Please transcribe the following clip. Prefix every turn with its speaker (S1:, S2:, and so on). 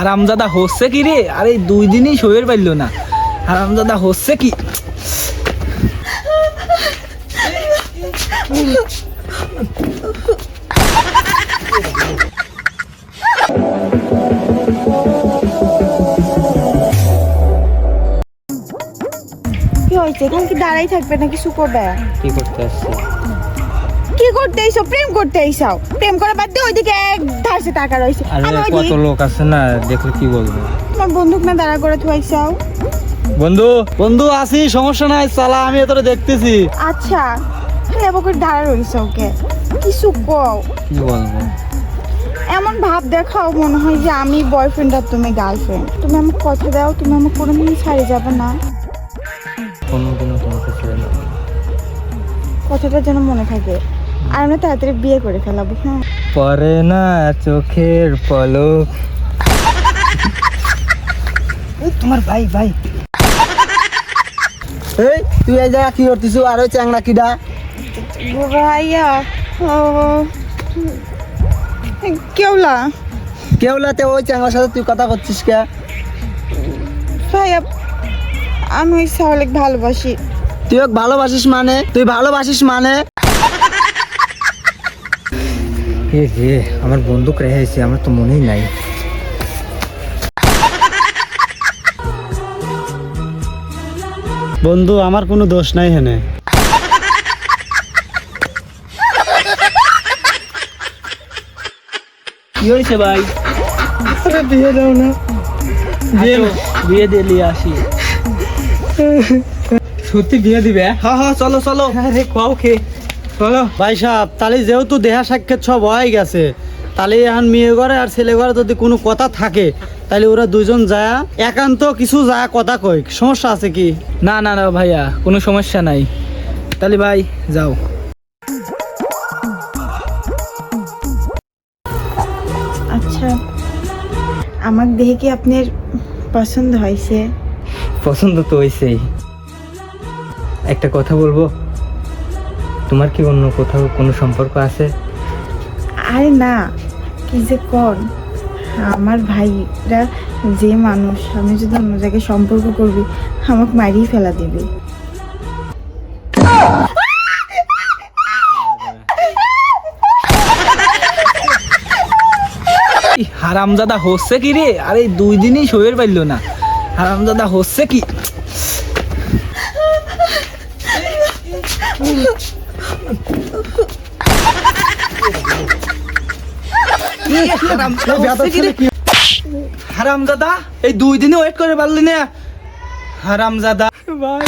S1: হারামজাদা হচ্ছে কি রে? আরে দুই দিনই শোয়ের পাইলো না। হারামজাদা হচ্ছে কি?
S2: কি হয়েছে? এখন কি দাঁড়াই থাকবে না কিছু করবে
S1: কি করতে আসছি
S2: করতে প্রেম করতে প্রেম করা বাদ দিয়ে ওইদিকে এক ধারসে টাকা
S1: আরে কত লোক আছে না দেখলে কি বলব?
S2: তোমার বন্দুক না দাঁড়া করে থুয়াইছাও?
S1: বন্ধু
S3: বন্ধু আসি সমস্যা নাই চালা আমি তোরা দেখতেছি।
S2: আচ্ছা দাঁড়া ওকে। কিছু কও।
S1: কি বলব?
S2: এমন ভাব দেখাও মনে হয় যে আমি বয়ফ্রেন্ড আর তুমি গার্লফ্রেন্ড তুমি আমাকে কথা দাও তুমি আমাকে কোনোদিন ছাড়ে যাবে না।
S1: কোনোদিনও তোমাকে ছেড়ে না।
S2: কথাটা যেন মনে থাকে। আর আমরা তাড়াতাড়ি বিয়ে করে ফেলাবো হ্যাঁ।
S1: পরে না চোখের পলক। তোমার ভাই ভাই।
S3: এই তুই এই জায়গা কি করতিস আর ওই চ্যাংলা কিডা।
S2: ভাইয়া ও। কেউলা
S3: কেউলাতে ওই চ্যাংলার সাথে তুই কথা করছিস কে?
S2: ভাইয়া আমি ওই সাহলেক ভালোবাসি।
S3: তুই ওকে ভালোবাসিস মানে? তুই ভালোবাসিস মানে?
S1: এ রে আমার বন্দুক রেখেছি আমার তো মনেই নাই।
S3: বন্ধু আমার কোনো দোষ নাই হেনে
S1: কি হয়েছে ভাই?
S3: বিয়ে দাও না।
S1: বিয়ে বিয়ে দিলি আসি। সত্যি বিয়ে দিবে? হ্যাঁ হ্যাঁ চলো চলো। আরে খাও খে চলো
S3: ভাই সাহেব তাহলে যেহেতু দেহা সাক্ষাৎ সব হয়ে গেছে তাহলে এখন মেয়ে ঘরে আর ছেলে ঘরে যদি কোনো কথা থাকে তাহলে ওরা দুজন যায় একান্ত কিছু যায় কথা কই সমস্যা আছে কি?
S1: না না না ভাইয়া কোনো সমস্যা নাই। তাহলে ভাই যাও।
S2: আচ্ছা আমার দেখে কি আপনার পছন্দ হয়েছে?
S1: পছন্দ তো হয়েছেই। একটা কথা বলব? তোমার কি অন্য কোথাও কোনো সম্পর্ক আছে?
S2: আরে না কি যে কর। আমার ভাইরা যে মানুষ আমি যদি অন্য জায়গায় সম্পর্ক করবি আমাকে মারিয়ে ফেলা দেবে।
S1: হারামজাদা হচ্ছে কি রে? আরে দুই দিনই শোয়ের পাইলো না। হারামজাদা হচ্ছে কি? রে? হারামজাদা এই দুই দিনে ওয়েট করে পারলি না? হারামজাদা। ভাই